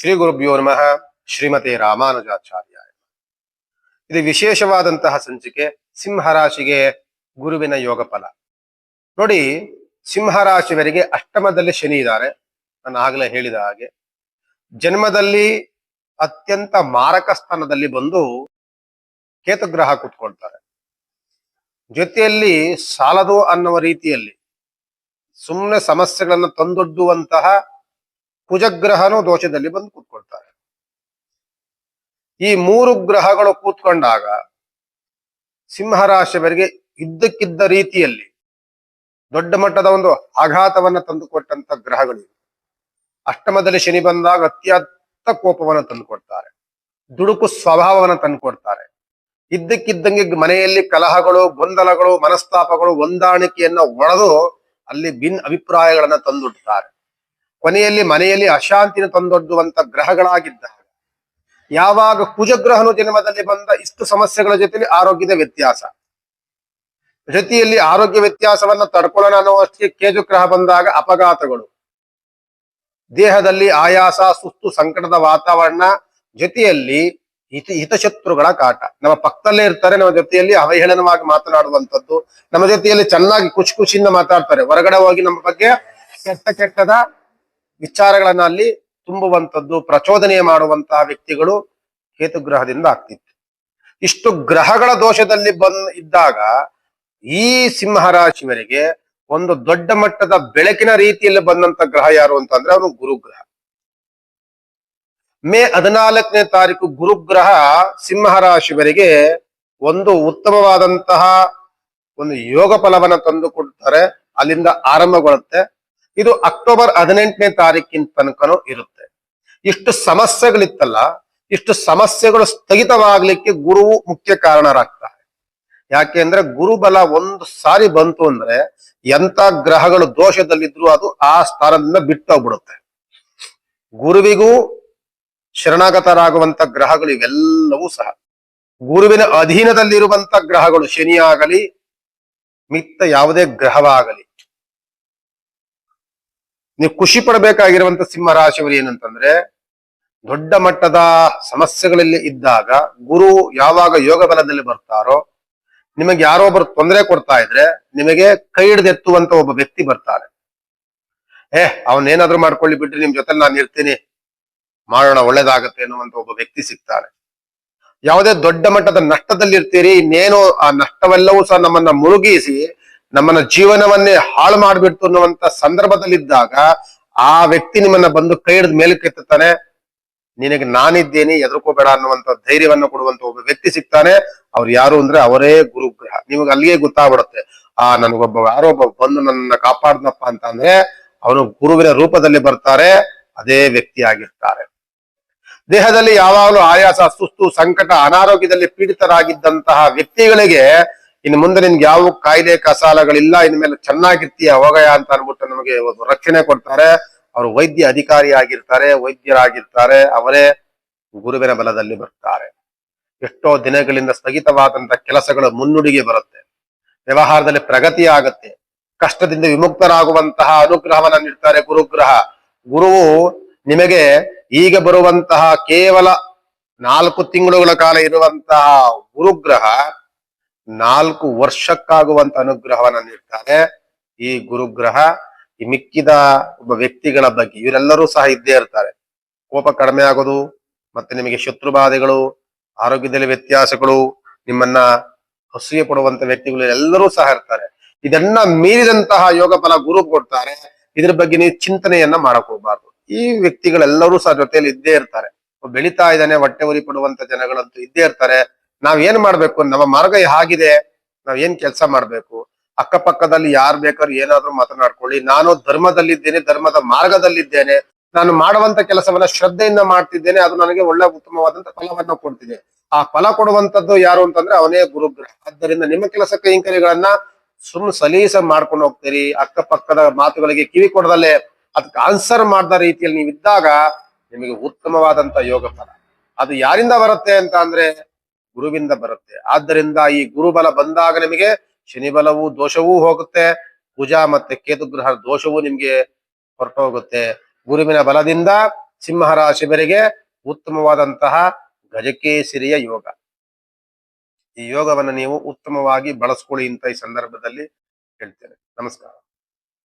ಶ್ರೀ ಗುರುಭ್ಯೋ ನಮಃ. ಶ್ರೀಮತಿ ರಾಮಾನುಜಾಚಾರ್ಯ ಇದು ವಿಶೇಷವಾದಂತಹ ಸಂಚಿಕೆ ಸಿಂಹರಾಶಿಗೆ ಗುರುವಿನ ಯೋಗ ಫಲ ನೋಡಿ, ಸಿಂಹರಾಶಿಯವರಿಗೆ ಅಷ್ಟಮದಲ್ಲಿ ಶನಿ ಇದ್ದಾರೆ. ನಾನು ಆಗಲೇ ಹೇಳಿದ ಹಾಗೆ. ಜನ್ಮದಲ್ಲಿ ಅತ್ಯಂತ ಮಾರಕ ಸ್ಥಾನದಲ್ಲಿ ಬಂದು ಕೇತುಗ್ರಹ ಕೂತ್ಕೊಳ್ತಾರೆ. ಜೊತೆಯಲ್ಲಿ ಸಾಲದು ಅನ್ನುವ ರೀತಿಯಲ್ಲಿ ಸುಮ್ಮನೆ ಸಮಸ್ಯೆಗಳನ್ನು ತಂದೊಡ್ಡುವಂತಹ ಕುಜಗ್ರಹನು ದೋಷದಲ್ಲಿ ಬಂದು ಕೂತ್ಕೊಳ್ತಾರೆ. ಈ ಮೂರು ಗ್ರಹಗಳು ಕೂತ್ಕೊಂಡಾಗ ಸಿಂಹರಾಶಿಯವರಿಗೆ ಇದ್ದಕ್ಕಿದ್ದ ರೀತಿಯಲ್ಲಿ ದೊಡ್ಡ ಮಟ್ಟದ ಒಂದು ಆಘಾತವನ್ನ ತಂದುಕೊಟ್ಟಂತ ಗ್ರಹಗಳು ಅಷ್ಟಮದಲ್ಲಿ ಶನಿ ಬಂದಾಗ ಅತ್ಯಂತ ಕೋಪವನ್ನು ತಂದುಕೊಡ್ತಾರೆ. ದುಡುಕು ಸ್ವಭಾವವನ್ನು ತಂದುಕೊಡ್ತಾರೆ. ಇದ್ದಕ್ಕಿದ್ದಂಗೆ ಮನೆಯಲ್ಲಿ ಕಲಹಗಳು, ಗೊಂದಲಗಳು, ಮನಸ್ತಾಪಗಳು, ಹೊಂದಾಣಿಕೆಯನ್ನ ಒಡೆದು ಅಲ್ಲಿ ಭಿನ್ ಅಭಿಪ್ರಾಯಗಳನ್ನ ತಂದುಡ್ತಾರೆ ಕೊನೆಯಲ್ಲಿ ಮನೆಯಲ್ಲಿ ಅಶಾಂತಿನ ತಂದೊಡ್ಡುವಂತ ಗ್ರಹಗಳಾಗಿದ್ದ ಯಾವಾಗ ಕುಜಗ್ರಹನು ಜನ್ಮದಲ್ಲಿ ಬಂದ ಇಷ್ಟು ಸಮಸ್ಯೆಗಳ ಜೊತೆಲಿ ಆರೋಗ್ಯದ ವ್ಯತ್ಯಾಸ. ಜೊತೆಯಲ್ಲಿ ಆರೋಗ್ಯ ವ್ಯತ್ಯಾಸವನ್ನ ತಡ್ಕೊಳ್ಳೋಣ ಅನ್ನುವಷ್ಟಕ್ಕೆ ಕೇಜು ಗ್ರಹ ಬಂದಾಗ ಅಪಘಾತಗಳು. ದೇಹದಲ್ಲಿ ಆಯಾಸ, ಸುಸ್ತು, ಸಂಕಟದ ವಾತಾವರಣ, ಜೊತೆಯಲ್ಲಿ ಹಿತ, ಹಿತಶತ್ರುಗಳ ಕಾಟ. ನಮ್ಮ ಪಕ್ಕದಲ್ಲೇ ಇರ್ತಾರೆ, ನಮ್ಮ ಜೊತೆಯಲ್ಲಿ ಅವಹೇಳನವಾಗಿ ಮಾತನಾಡುವಂಥದ್ದು. ನಮ್ಮ ಜೊತೆಯಲ್ಲಿ ಚೆನ್ನಾಗಿ ಖುಷಿ ಖುಷಿಯಿಂದ ಮಾತಾಡ್ತಾರೆ. ಹೊರಗಡೆ ಹೋಗಿ ನಮ್ಮ ಬಗ್ಗೆ ಕೆಟ್ಟ ಕೆಟ್ಟದ ವಿಚಾರಗಳನ್ನ ಅಲ್ಲಿ ತುಂಬುವಂಥದ್ದು, ಪ್ರಚೋದನೆ ಮಾಡುವಂತಹ ವ್ಯಕ್ತಿಗಳು ಕೇತುಗ್ರಹದಿಂದ ಆಗ್ತಿತ್ತು. ಇಷ್ಟು ಗ್ರಹಗಳ ದೋಷದಲ್ಲಿ ಬಂದ್ ಇದ್ದಾಗ ಈ ಸಿಂಹರಾಶಿವರಿಗೆ ಒಂದು ದೊಡ್ಡ ಮಟ್ಟದ ಬೆಳಕಿನ ರೀತಿಯಲ್ಲಿ ಬಂದಂತ ಗ್ರಹ ಯಾರು ಅಂತಂದ್ರೆ ಅವನು ಗುರುಗ್ರಹ. ಮೇ ಹದಿನಾಲ್ಕನೇ ತಾರೀಕು ಗುರುಗ್ರಹ ಸಿಂಹರಾಶಿವರಿಗೆ ಒಂದು ಉತ್ತಮವಾದಂತಹ ಒಂದು ಯೋಗ ಫಲವನ್ನ ತಂದು ಕೊಡ್ತಾರೆ. ಅಲ್ಲಿಂದ ಆರಂಭಗೊಳ್ಳುತ್ತೆ. ಇದು ಅಕ್ಟೋಬರ್ ಹದಿನೆಂಟನೇ ತಾರೀಕಿನ ತನಕನೂ ಇರುತ್ತೆ. ಇಷ್ಟು ಸಮಸ್ಯೆಗಳಿತ್ತಲ್ಲ, ಇಷ್ಟು ಸಮಸ್ಯೆಗಳು ಸ್ಥಗಿತವಾಗ್ಲಿಕ್ಕೆ ಗುರುವು ಮುಖ್ಯ ಕಾರಣರಾಗ್ತಾರೆ. ಯಾಕೆಂದ್ರೆ ಗುರುಬಲ ಒಂದು ಸಾರಿ ಬಂತು ಅಂದ್ರೆ ಎಂತ ಗ್ರಹಗಳು ದೋಷದಲ್ಲಿದ್ರು ಅದು ಆ ಸ್ಥಾನದಿಂದ ಬಿಟ್ಟು ಹೋಗ್ಬಿಡುತ್ತೆ ಗುರುವಿಗೂ ಶರಣಾಗತರಾಗುವಂತ ಗ್ರಹಗಳು ಇವೆಲ್ಲವೂ ಸಹ. ಗುರುವಿನ ಅಧೀನದಲ್ಲಿರುವಂತ ಗ್ರಹಗಳು ಶನಿಯಾಗಲಿ, ಮಿತ್ತ ಯಾವುದೇ ಗ್ರಹವಾಗಲಿ ನೀವು ಖುಷಿ ಪಡಬೇಕಾಗಿರುವಂತ ಸಿಂಹರಾಶಿಯವರು ಏನಂತಂದ್ರೆ ದೊಡ್ಡ ಮಟ್ಟದ ಸಮಸ್ಯೆಗಳಲ್ಲಿ ಇದ್ದಾಗ ಗುರು ಯಾವಾಗ ಯೋಗ ಬಲದಲ್ಲಿ ಬರ್ತಾರೋ, ನಿಮಗೆ ಯಾರೋ ಒಬ್ಬರು ತೊಂದರೆ ಕೊಡ್ತಾ ಇದ್ರೆ ನಿಮಗೆ ಕೈ ಹಿಡಿದೆತ್ತುವಂತ ಒಬ್ಬ ವ್ಯಕ್ತಿ ಬರ್ತಾರೆ ಏ, ಅವನೇನಾದ್ರೂ ಮಾಡ್ಕೊಳ್ಳಿ ಬಿಟ್ರಿ ನಿಮ್ ಜೊತೆ ನಾನು ಇರ್ತೀನಿ, ಮಾಡೋಣ ಒಳ್ಳೇದಾಗತ್ತೆ ಅನ್ನುವಂತ ಒಬ್ಬ ವ್ಯಕ್ತಿ ಸಿಗ್ತಾರೆ ಯಾವುದೇ ದೊಡ್ಡ ಮಟ್ಟದ ನಷ್ಟದಲ್ಲಿರ್ತೀರಿ, ಇನ್ನೇನು ಆ ನಷ್ಟವೆಲ್ಲವೂ ಸಹ ನಮ್ಮನ್ನ ಮುಳುಗಿಸಿ ನಮ್ಮನ್ನ ಜೀವನವನ್ನೇ ಹಾಳು ಮಾಡ್ಬಿಡ್ತು ಅನ್ನುವಂತ ಸಂದರ್ಭದಲ್ಲಿದ್ದಾಗ ಆ ವ್ಯಕ್ತಿ ನಿಮ್ಮನ್ನ ಬಂದು ಕೈ ಹಿಡಿದು ಮೇಲಕ್ಕೆತ್ತಾನೆ ನಿನಗೆ ನಾನಿದ್ದೇನೆ ಎದುರ್ಕೋಬೇಡ ಅನ್ನುವಂತ ಧೈರ್ಯವನ್ನ ಕೊಡುವಂತ ಒಬ್ಬ ವ್ಯಕ್ತಿ ಸಿಗ್ತಾನೆ. ಅವ್ರು ಯಾರು ಅಂದ್ರೆ ಅವರೇ ಗುರುಗ್ರಹ. ನಿಮಗೆ ಅಲ್ಲಿಗೆ ಗೊತ್ತಾಗ್ಬಿಡುತ್ತೆ. ಆ, ನನಗೊಬ್ಬ ಯಾರೋ ಒಬ್ಬ ಬಂದು ನನ್ನ ಕಾಪಾಡ್ದಪ್ಪ ಅಂತ ಅಂದ್ರೆ ಅವನು ಗುರುವಿನ ರೂಪದಲ್ಲಿ ಬರ್ತಾರೆ, ಅದೇ ವ್ಯಕ್ತಿಯಾಗಿರ್ತಾರೆ ದೇಹದಲ್ಲಿ ಯಾವಾಗಲೂ ಆಯಾಸ, ಸುಸ್ತು, ಸಂಕಟ, ಅನಾರೋಗ್ಯದಲ್ಲಿ ಪೀಡಿತರಾಗಿದ್ದಂತಹ ವ್ಯಕ್ತಿಗಳಿಗೆ ಇನ್ನು ಮುಂದೆ ನಿನ್ಗೆ ಯಾವ ಕಾಯ್ದೆ ಕಸಾಲಗಳಿಲ್ಲ, ಇನ್ಮೇಲೆ ಚೆನ್ನಾಗಿರ್ತೀಯ ಹೋಗಯ ಅಂತ ಅನ್ಬಿಟ್ಟು ನಮಗೆ ರಕ್ಷಣೆ ಕೊಡ್ತಾರೆ. ಅವರು ವೈದ್ಯ ಅಧಿಕಾರಿ ಆಗಿರ್ತಾರೆ ವೈದ್ಯರಾಗಿರ್ತಾರೆ, ಅವರೇ ಗುರುವಿನ ಬಲದಲ್ಲಿ ಬರ್ತಾರೆ. ಎಷ್ಟೋ ದಿನಗಳಿಂದ ಸ್ಥಗಿತವಾದಂತ ಕೆಲಸಗಳು ಮುನ್ನುಡಿಗೆ ಬರುತ್ತೆ. ವ್ಯವಹಾರದಲ್ಲಿ ಪ್ರಗತಿ ಆಗುತ್ತೆ ಕಷ್ಟದಿಂದ ವಿಮುಕ್ತರಾಗುವಂತಹ ಅನುಗ್ರಹವನ್ನ ನೀಡ್ತಾರೆ ಗುರುಗ್ರಹ. ಗುರುವು ನಿಮಗೆ ಈಗ ಬರುವಂತಹ ಕೇವಲ ನಾಲ್ಕು ತಿಂಗಳುಗಳ ಕಾಲ ಇರುವಂತಹ ಗುರುಗ್ರಹ ನಾಲ್ಕು ವರ್ಷಕ್ಕಾಗುವಂತ ಅನುಗ್ರಹವನ್ನ ನೀಡ್ತಾರೆ. ಈ ಗುರುಗ್ರಹ, ಈ ಮಿಕ್ಕಿದ ಒಬ್ಬ ವ್ಯಕ್ತಿಗಳ ಬಗ್ಗೆ ಇವರೆಲ್ಲರೂ ಸಹ ಇದ್ದೇ ಇರ್ತಾರೆ. ಕೋಪ ಕಡಿಮೆ ಆಗೋದು, ಮತ್ತೆ ನಿಮಗೆ ಶತ್ರು ಬಾಧೆಗಳು, ಆರೋಗ್ಯದಲ್ಲಿ ವ್ಯತ್ಯಾಸಗಳು, ನಿಮ್ಮನ್ನ ಅಸೂಯೆ ಪಡುವಂತ ವ್ಯಕ್ತಿಗಳು ಎಲ್ಲರೂ ಸಹ ಇರ್ತಾರೆ. ಇದನ್ನ ಮೀರಿದಂತಹ ಯೋಗ ಫಲ ಗುರು ಕೊಡ್ತಾರೆ. ಇದ್ರ ಬಗ್ಗೆ ನೀವು ಚಿಂತನೆಯನ್ನ ಮಾಡಕ್ ಈ ವ್ಯಕ್ತಿಗಳೆಲ್ಲರೂ ಸಹ ಜೊತೆಯಲ್ಲಿ ಇದ್ದೇ ಇರ್ತಾರೆ. ಬೆಳಿತಾ ಇದ್ದಾನೆ, ಹೊಟ್ಟೆ ಉರಿ ಪಡುವಂತ ಜನಗಳಂತೂ ಇದ್ದೇ ಇರ್ತಾರೆ. ನಾವ್ ಏನ್ ಮಾಡ್ಬೇಕು? ನಮ್ಮ ಮಾರ್ಗ ಹಾಗಿದೆ. ನಾವ್ ಏನ್ ಕೆಲಸ ಮಾಡ್ಬೇಕು? ಅಕ್ಕಪಕ್ಕದಲ್ಲಿ ಯಾರ್ ಬೇಕಾದ್ರೂ ಏನಾದ್ರೂ ಮಾತನಾಡ್ಕೊಳ್ಳಿ. ನಾನು ಧರ್ಮದಲ್ಲಿದ್ದೇನೆ, ಧರ್ಮದ ಮಾರ್ಗದಲ್ಲಿದ್ದೇನೆ. ನಾನು ಮಾಡುವಂತ ಕೆಲಸವನ್ನ ಶ್ರದ್ಧೆಯಿಂದ ಮಾಡ್ತಿದ್ದೇನೆ. ಅದು ನನಗೆ ಒಳ್ಳೆ ಉತ್ತಮವಾದಂತ ಫಲವನ್ನ ಕೊಡ್ತಿದೆ. ಆ ಫಲ ಕೊಡುವಂತದ್ದು ಯಾರು ಅಂತಂದ್ರೆ ಅವನೇ ಗುರುಗ್ರಹ. ಆದ್ದರಿಂದ ನಿಮ್ಮ ಕೆಲಸ ಕೈಂಕರ್ಯಗಳನ್ನ ಸುಮ್ ಸಲೀಸ ಮಾಡ್ಕೊಂಡು ಹೋಗ್ತೀರಿ. ಅಕ್ಕಪಕ್ಕದ ಮಾತುಗಳಿಗೆ ಕಿವಿ ಕೊಡದಲ್ಲೇ ಅದಕ್ಕೆ ಆನ್ಸರ್ ಮಾಡದ ರೀತಿಯಲ್ಲಿ ನೀವು ಇದ್ದಾಗ ನಿಮಗೆ ಉತ್ತಮವಾದಂತ ಯೋಗ ಫಲ. ಅದು ಯಾರಿಂದ ಬರುತ್ತೆ ಅಂತ ಅಂದ್ರೆ ಗುರುವಿಂದ ಬರುತ್ತೆ. ಆದ್ದರಿಂದ ಈ ಗುರುಬಲ ಬಂದಾಗ ನಿಮಗೆ ಶನಿಬಲವು ದೋಷವೂ ಹೋಗುತ್ತೆ. ಕುಜ ಮತ್ತೆ ಕೇತುಗ್ರಹ ದೋಷವೂ ನಿಮ್ಗೆ ಹೊರಟೋಗುತ್ತೆ. ಗುರುವಿನ ಬಲದಿಂದ ಸಿಂಹ ರಾಶಿಯವರಿಗೆ ಉತ್ತಮವಾದಂತಹ ಗಜಕೇಸರಿಯ ಯೋಗ. ಈ ಯೋಗವನ್ನು ನೀವು ಉತ್ತಮವಾಗಿ ಬಳಸ್ಕೊಳ್ಳಿ ಅಂತ ಈ ಸಂದರ್ಭದಲ್ಲಿ ಹೇಳ್ತೇನೆ. ನಮಸ್ಕಾರ.